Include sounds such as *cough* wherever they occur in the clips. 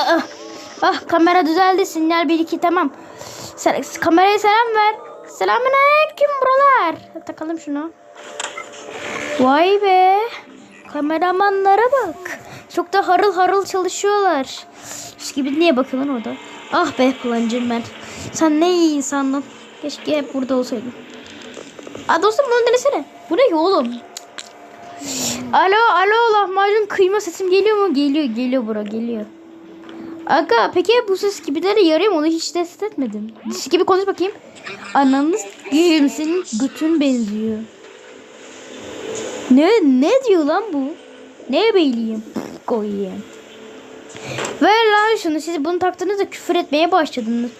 Ah, ah kamera düzeldi sinyal 1 2 tamam. Sen, kameraya selam ver. Selamünaleyküm buralar. Takalım şunu. Vay be. Kameramanlara bak. Çok da harıl harıl çalışıyorlar. Şu gibi niye bakıyor lan orada? Ah be plancım ben. Sen ne iyi insandın. Keşke hep burada olsaydın. Aa dostum bunu denesene. Bu ne ki oğlum? Alo alo lahmacun kıyma sesim geliyor mu? Geliyor geliyor bura geliyor. Aga peki bu ses gibilere yarıyor mu? Onu hiç test etmedim. Dişi gibi konuş bakayım. Ananız gibi senin götün benziyor. Ne ne diyor lan bu? Ne bileyim. Koyayım. Ver lan şunu. Siz bunu taktığınızda küfür etmeye başladınız.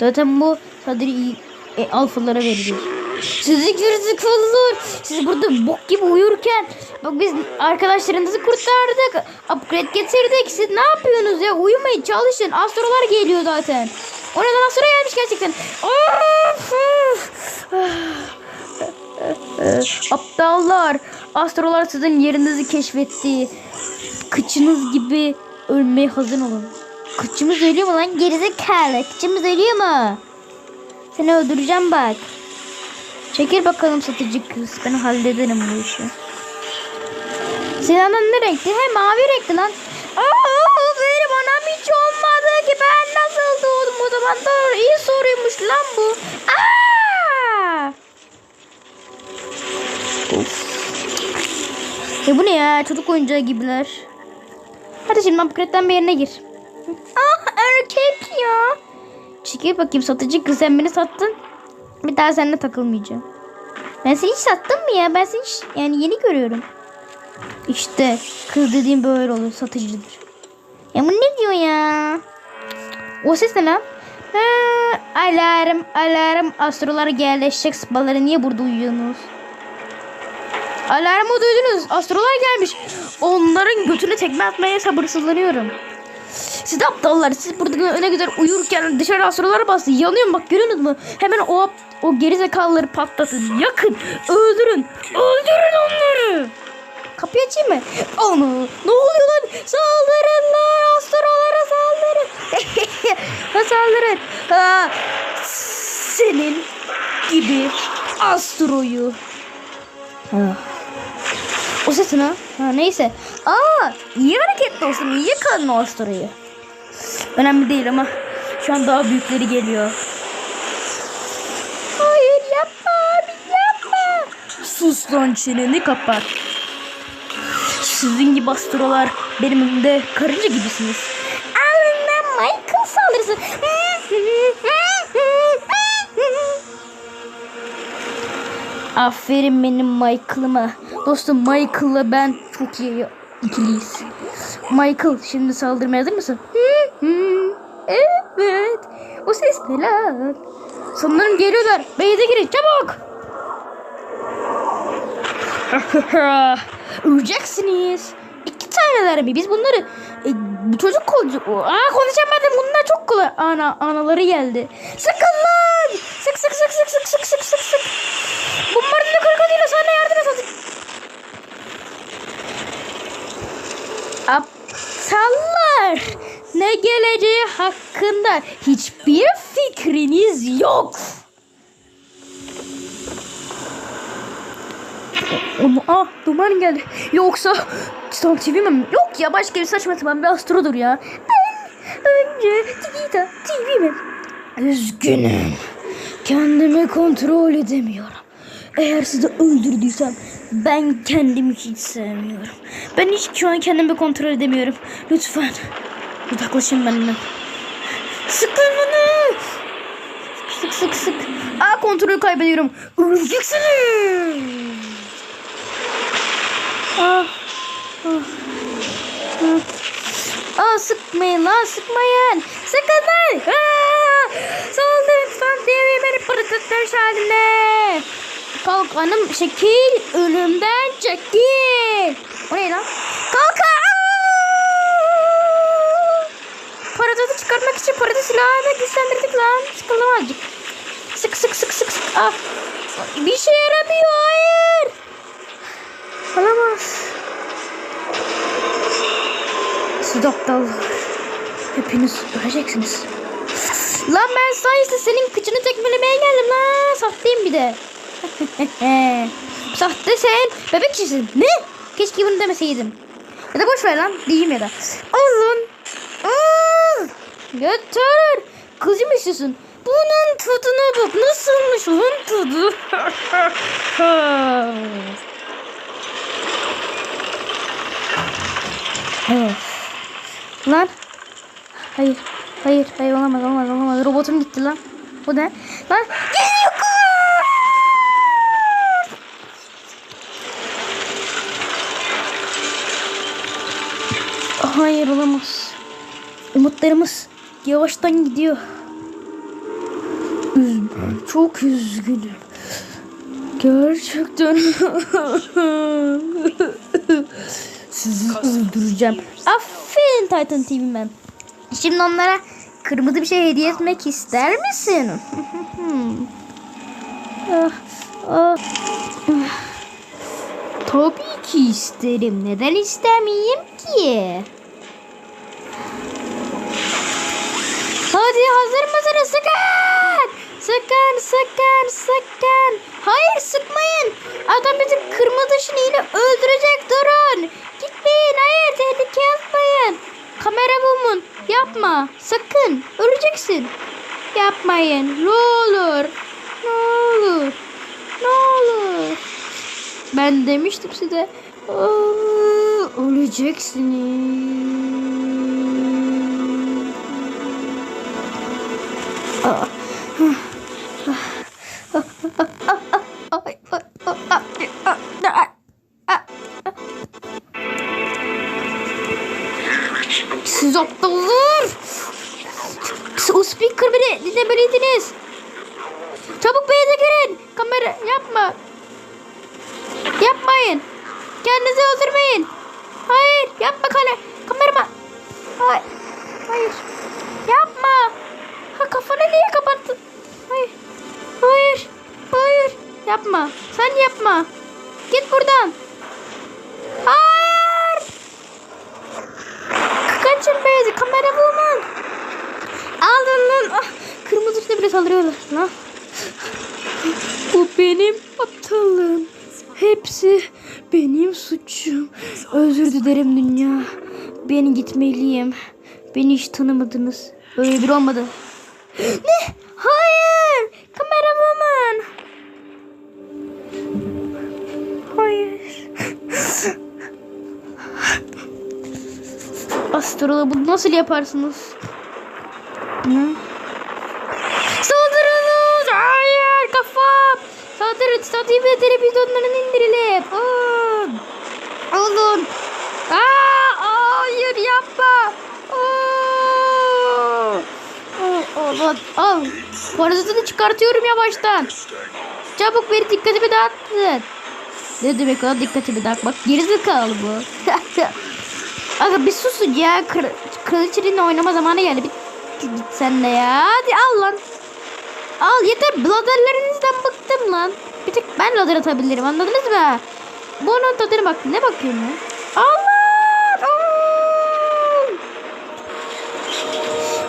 Zaten bu sadece iyi e, alfalara verilir. Sizi gerizekalılar. Siz burada bok gibi uyurken bak biz arkadaşlarınızı kurtardık. Upgrade getirdik. Siz ne yapıyorsunuz ya? Uyumayın çalışın. Astrolar geliyor zaten. O neden astro gelmiş gerçekten. Aptallar. Astrolar sizin yerinizi keşfetti. Kıçınız gibi ölmeye hazır olun. Kıçımız ölüyor mu lan? Gerizekalı. Kıçımız ölüyor mu? Seni öldüreceğim bak. Çekil bakalım satıcı kız. Ben hallederim bu işi. Sinan'ın ne renkti? He mavi renkti lan. Aa, benim anam hiç olmadı ki. Ben nasıl doğdum o zaman? Doğru iyi soruymuş lan bu. Aa! Of. Ya bu ne ya? Çocuk oyuncağı gibiler. Hadi şimdi upgrade'den bir yerine gir. Ah erkek ya. Çekil bakayım satıcı kız sen beni sattın. Bir daha seninle takılmayacağım. Ben seni hiç sattım mı ya? Ben seni hiç, yani yeni görüyorum. İşte kız dediğim böyle olur satıcıdır. Ya bu ne diyor ya? O ses ne lan? Ha, alarm alarm astrolar yerleşecek sıpaları niye burada uyuyorsunuz? Alarmı duydunuz. Astrolar gelmiş. Onların götüne tekme atmaya sabırsızlanıyorum. Siz de aptallar. Siz burada öne güzel uyurken dışarı astrolar bastı. Yanıyorum bak görüyorsunuz mu? Hemen o o gerizekalıları patlatın. Yakın. Öldürün. Öldürün onları. Kapıyı açayım mı? Onu. Ne oluyor lan? Saldırın lan. Astrolara saldırın. *laughs* saldırın. Ha, senin gibi astroyu. Ha. O ses ne? Ha neyse. Aa iyi hareket dostum. İyi yakaladın o astroyu. Önemli değil ama şu an daha büyükleri geliyor. Hayır yapma abi yapma. Sus lan çeneni kapat. Sizin gibi astrolar benim önümde karınca gibisiniz. Alın lan Michael saldırısı. Aferin benim Michael'ıma. Dostum Michael'la ben çok iyi ikiliyiz. Michael şimdi saldırmaya hazır mısın? Evet. O ses ne lan? Sanırım geliyorlar. Beyze girin çabuk. *laughs* Öleceksiniz. İki taneler mi? Biz bunları e, bu çocuk koydu. Aa konuşamadım. Bunlar çok kolay. Ana anaları geldi. Sıkın lan. Sık sık sık sık sık sık sık sık sık. Bunların ne krokodilo sana yardım et hadi. Aptallar. Ne geleceği hakkında hiçbir fikriniz yok. Ama ah duman geldi. Yoksa Star TV mi? Yok ya başka bir saçma sapan bir astrodur ya. Ben önce Tita TV mi? Üzgünüm. Kendimi kontrol edemiyorum. Eğer sizi öldürdüysem ben kendimi hiç sevmiyorum. Ben hiç şu an kendimi kontrol edemiyorum. Lütfen uzaklaşın benden. Sıkın beni. Sık sık sık. Aa kontrolü kaybediyorum. Öleceksiniz. Ah. Ah. Ah. Aa sıkmayın lan sıkmayın. Sıkın lan. Aa, saldır lütfen TV beni pırtıklar haline. Kalk hanım şekil ölümden çekil. O ne lan? Kalk. Paratası çıkartmak için parada silahını güçlendirdik lan. Sıkıldım azıcık. Sık sık sık sık sık. Ah. Bir şey yaramıyor hayır. Olamaz. Siz aptallar. Hepiniz öleceksiniz. Lan ben sayesinde senin kıçını tekmelemeye geldim lan. Sahteyim bir de. *laughs* Sahte sen bebek kişisin. Ne? Keşke bunu demeseydim. Ya da boş ver lan diyeyim ya da. Alın. Al. Götür. Kızım istiyorsun. Bunun tadına bak. Nasılmış onun tadı? evet. *laughs* Lan. Hayır. Hayır. Hayır olamaz olamaz olamaz. Robotum gitti lan. Bu ne? Lan. Hayır olamaz. Umutlarımız yavaştan gidiyor. Üzgünüm. Çok üzgünüm. Gerçekten. Sizi öldüreceğim. Aferin Titan TV ben. Şimdi onlara kırmızı bir şey hediye etmek ister misin? ah, ah. Tabii ki isterim. Neden istemeyeyim ki? Hadi hazır mısınız? Sıkın! Sıkın, sıkın, sıkın. Hayır sıkmayın. Adam bizim kırmızı ışınıyla öldürecek. Durun. Gitmeyin. Hayır tehlike yapmayın. Kamera bumun. Yapma. Sakın. Öleceksin. Yapmayın. Ne olur. Ne olur. Ne olur. Ben demiştim size. Aa, öleceksiniz. Siz aptallar. O speaker beni dinlemeliydiniz. Çabuk beyze girin. Kamera yapma. Yapmayın. Kendinizi öldürmeyin. Hayır yapma kale. Kameraman. Hayır. Hayır. Yapma. Ha kafanı niye kapattın? Hayır. Hayır. Hayır. Yapma. Sen yapma. Git buradan. Hayır. Kaçın beyzi. Kamera bulman. Aldın lan. Ah, kırmızı ışıkta bile saldırıyorlar. Lan. Bu benim aptallığım. Hepsi benim suçum. Özür dilerim dünya. Ben gitmeliyim. Beni hiç tanımadınız. Öyle bir olmadı. Ne? Hayır. Kameraman. Hayır. Astrola bunu nasıl yaparsınız? Ne? Saldırınız! Hayır kafam! Saldırın! Statü ve televizyonların indirilip! Alın! Alın! Aa, hayır yapma! Aa! Al, al, al. Parazitini çıkartıyorum yavaştan. Çabuk beni dikkatimi dağıttın. Ne demek o dikkatimi dağıtmak? Gerizekalı bu. *laughs* Aga bir susun ya. Kır, Kraliçeninle oynama zamanı geldi. Bir git sen de ya. Hadi al lan. Al yeter. Bladerlerinizden bıktım lan. Bir tek ben lader atabilirim anladınız mı? Bunun tadına bak. Ne bakıyorsun ya? Allah! Al!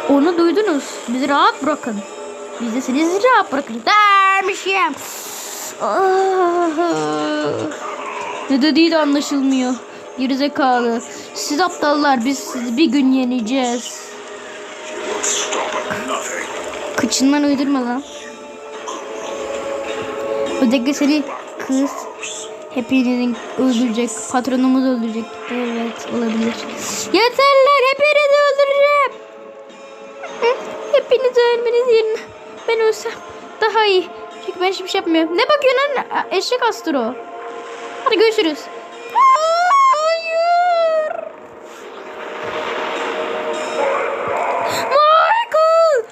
Onu duydunuz. Bizi rahat bırakın. Biz de sizi rahat bırakın. Dermişim. Ah. Ne dediği de anlaşılmıyor. Gerizekalı. Siz aptallar biz sizi bir gün yeneceğiz. Kıçından uydurma lan. Ödeki seni kız hepinizin öldürecek. Patronumuz öldürecek. Evet olabilir. Yeterler. Hı, Hepiniz ölmeniz yerine ben ölsem daha iyi. Çünkü ben hiçbir şey yapmıyorum. Ne bakıyorsun lan? Eşek astro. Hadi görüşürüz. Hayır. Michael!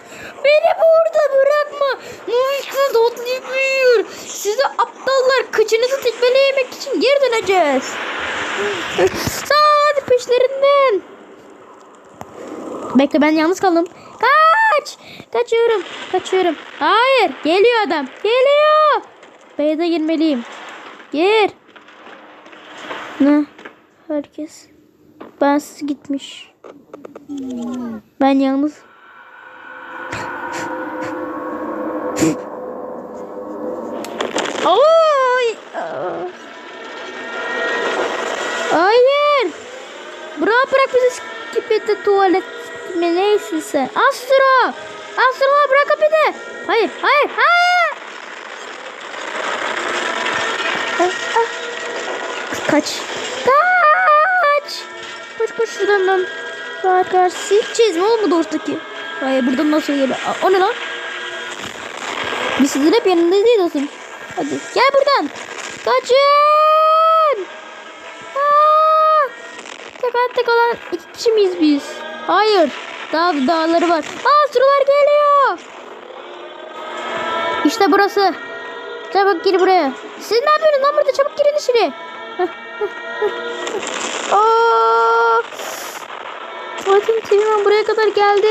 Beni burada bırakma. Michael Dotlipier. Size aptallar kıçınızı tekmeleyemek için geri döneceğiz. Hadi peşlerinden. Bekle ben yalnız kaldım. Kaç! Kaçıyorum. Kaçıyorum. Hayır. Geliyor adam. Geliyor. Beyze girmeliyim. Gir. Ne? Herkes bensiz gitmiş. Ben yalnız. *laughs* Ay! Hayır. Bırak bırak bizi skipete tuvalet mi neysin sen? Astro. Astro bırak beni. Hayır hayır hayır. Ah, ah. Kaç. Kaç. Koş koş şuradan lan. Sil çizme bu ortadaki. Hayır buradan nasıl geliyor? O ne lan? Biz sizin hep yanında değil olsun. Hadi gel buradan. Kaçın. Aa! Tek hayatta kalan iki kişi miyiz biz? Hayır. Daha dağları var. Aa sürüler geliyor. İşte burası. Çabuk gir buraya. Siz ne yapıyorsunuz lan burada? Çabuk girin içeri. Aa! Tuvaletin TV'den buraya kadar geldi.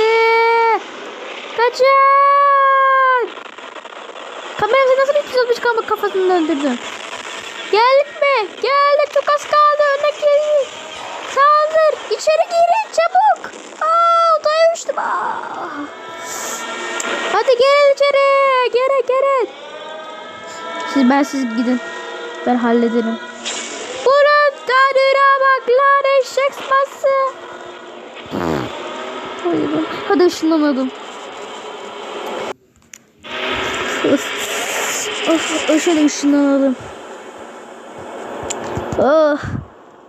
Kaçın. Kameramızı nasıl 360 kalmak kafasını döndürdün? Geldik mi? Geldik çok az kaldı. Öndeki saldır. İçeri girin çabuk. Uçtum. Aa. Hadi gelin içeri. Gere gere. Siz ben siz gidin. Ben hallederim. Bunun tadına bak lan eşek sıması. Hadi ışınlamadım. Of, of şöyle ışınlanalım. Oh.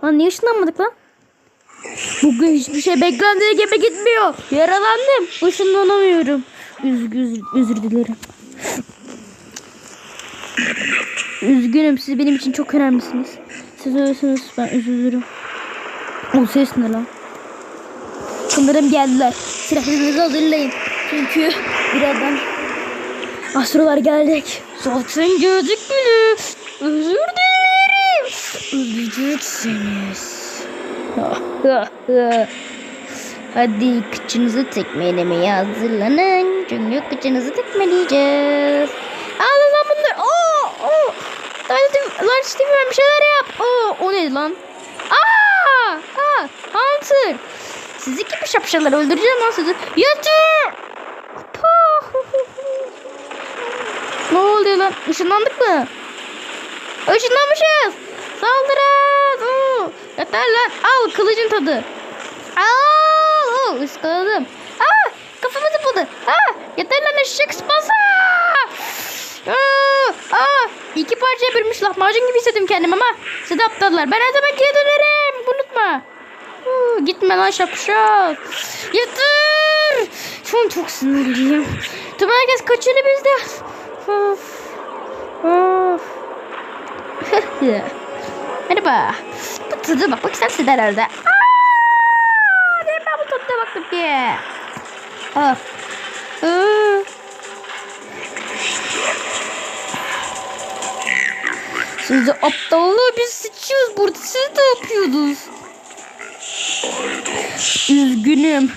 Lan niye ışınlanmadık lan? Bugün hiçbir şey beklendiği gibi gitmiyor. Yaralandım. Işınlanamıyorum. Üzgün, üzür, özür dilerim. Üzgünüm. Siz benim için çok önemlisiniz. Siz öylesiniz. Ben üzülürüm. O ses ne lan? Sanırım geldiler. Silahlarınızı hazırlayın. Çünkü birazdan astrolar gelecek. Zaten bile. Özür dilerim. Öleceksiniz. *laughs* Hadi kıçınızı tekmelemeye hazırlanın. Çünkü kıçınızı tekmeleyeceğiz. Al lan bunlar. Oo, oo. Lan Steven bir şeyler yap. Oo, o neydi lan? Aa! Ha, Hunter. Sizi gibi şapşaları öldüreceğim lan sizi. Yatır! *laughs* ne oluyor lan? Işınlandık mı? Işınlanmışız. Saldırın. Yeter lan. Al kılıcın tadı. Al. Oo, ıskaladım. Aa, kafamı zıpladı. Aa, yeter lan eşek sıpası. Aa, aa, iki parçaya bölmüş lahmacun gibi hissettim kendimi ama siz aptallar. Ben her zaman geri dönerim. Unutma. Huu, gitme lan şapşal. Yeter. Şu an çok sinirliyim. Tüm herkes kaçıyor bizde. Of. Of. *laughs* Merhaba. Bu tadı bakmak istersin herhalde. Aa, ben bu tadına baktım ki. Ah. Aa. Siz de aptallığı biz sıçıyoruz burada. Siz de yapıyordunuz. Üzgünüm.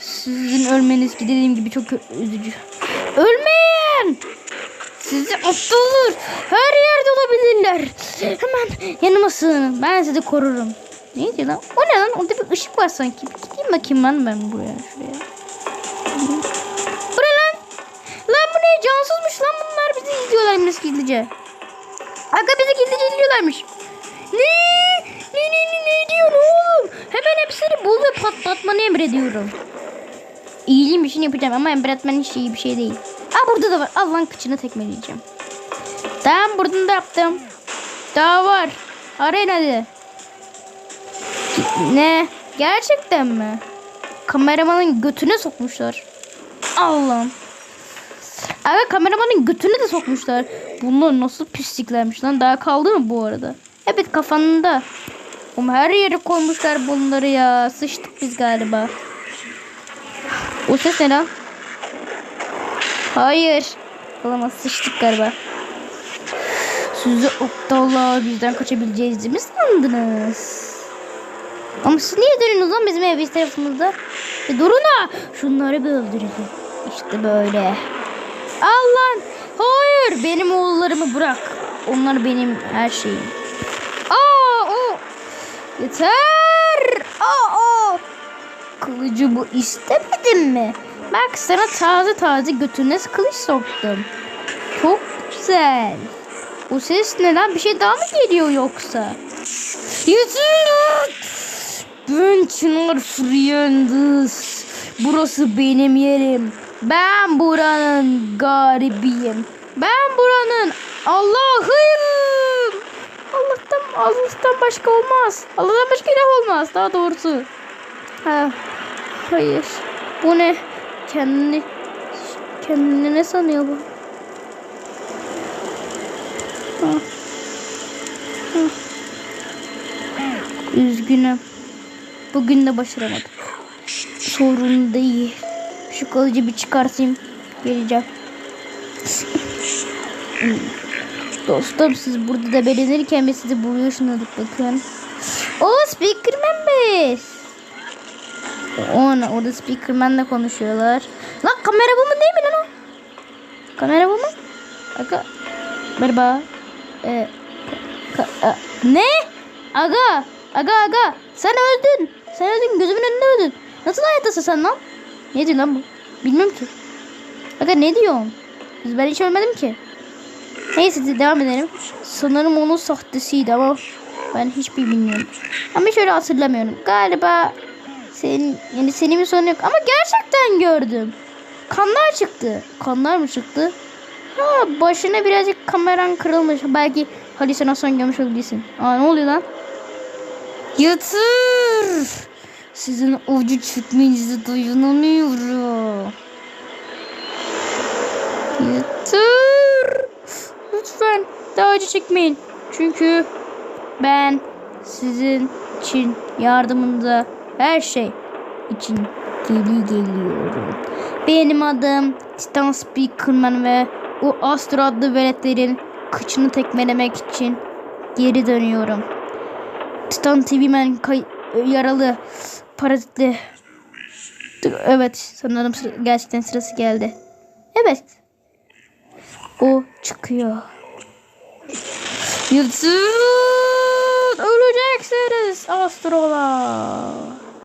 Sizin ölmeniz ki dediğim gibi çok üzücü. Ölmeyin! Sizi aptallar her yerde olabilirler. Hemen yanıma sığının. Ben sizi korurum. Neydi lan? O ne lan? Orada bir ışık var sanki. Bir gideyim bakayım lan ben buraya. Şuraya. Bu ne lan? Lan bu ne? Cansızmış lan bunlar. Bizi izliyorlar nasıl gizlice. Aga bizi gizlice izliyorlarmış. Ne? Ne ne ne ne diyorsun oğlum? Hemen hepsini bul ve patlatmanı emrediyorum. İyiliğim için yapacağım ama emretmen hiç bir şey değil. Aa burada da var. Al lan kıçını tekmeleyeceğim. Tamam buradan da yaptım. Daha var. Arayın hadi. Ne? Gerçekten mi? Kameramanın götüne sokmuşlar. Allah'ım. Evet kameramanın götünü de sokmuşlar. Bunlar nasıl pisliklermiş lan. Daha kaldı mı bu arada? Evet kafanında. Ama her yere koymuşlar bunları ya. Sıçtık biz galiba. O ses ne lan? Hayır. Olamaz sıçtık galiba. Sizi aptallar bizden kaçabileceğiz mi sandınız? Ama siz niye dönüyorsunuz lan bizim ev tarafımızda? E durun ha. Şunları bir öldürelim. İşte böyle. Al lan. Hayır benim oğullarımı bırak. Onlar benim her şeyim. Aa o. Yeter. Aa kılıcımı istemedin mi? Bak sana taze taze götüne kılıç soktum. Çok güzel. Bu ses neden? Bir şey daha mı geliyor yoksa? Yeter! Ben Çınar Friendis. Burası benim yerim. Ben buranın garibiyim. Ben buranın Allah'ıyım. Allah'tan Allah'tan başka olmaz. Allah'tan başka ilah olmaz daha doğrusu. Ha, hayır. Bu ne? Kendini kendini ne sanıyor bu? Üzgünüm. Bugün de başaramadık. Sorun değil. Şu kılıcı bir çıkartayım. Geleceğim. Dostum siz burada da beğenirken biz sizi buraya bakın. O Speakerman Bey. O ne? Orada Speakerman'la konuşuyorlar. Lan kamera bu mu değil mi lan o? Kamera bu mu? Aga. Merhaba. Ee, ka- a- ne? Aga. Aga aga. Sen öldün. Sen öldün. Gözümün önünde öldün. Nasıl hayattasın sen lan? Ne diyor lan bu? Bilmiyorum ki. Aga ne diyorsun? Ben hiç ölmedim ki. Neyse devam edelim. Sanırım onun sahtesiydi ama ben hiçbir bilmiyorum. Ama şöyle hatırlamıyorum. Galiba senin yani senin bir sorun yok ama gerçekten gördüm. Kanlar çıktı. Kanlar mı çıktı? Ha başına birazcık kameran kırılmış. Belki halüsinasyon görmüş olabilirsin. Aa ne oluyor lan? Yatır. Sizin ucu çıkmayınızı dayanamıyorum. Yeter. Lütfen daha acı çekmeyin. Çünkü ben sizin için yardımında her şey için geri geliyorum. Benim adım Titan Speakerman ve o Astro adlı veletlerin kıçını tekmelemek için geri dönüyorum. Titan TV Man yaralı parazitli Evet sanırım sıra- gerçekten sırası geldi. Evet. O çıkıyor. Yıldız öleceksiniz astrolar.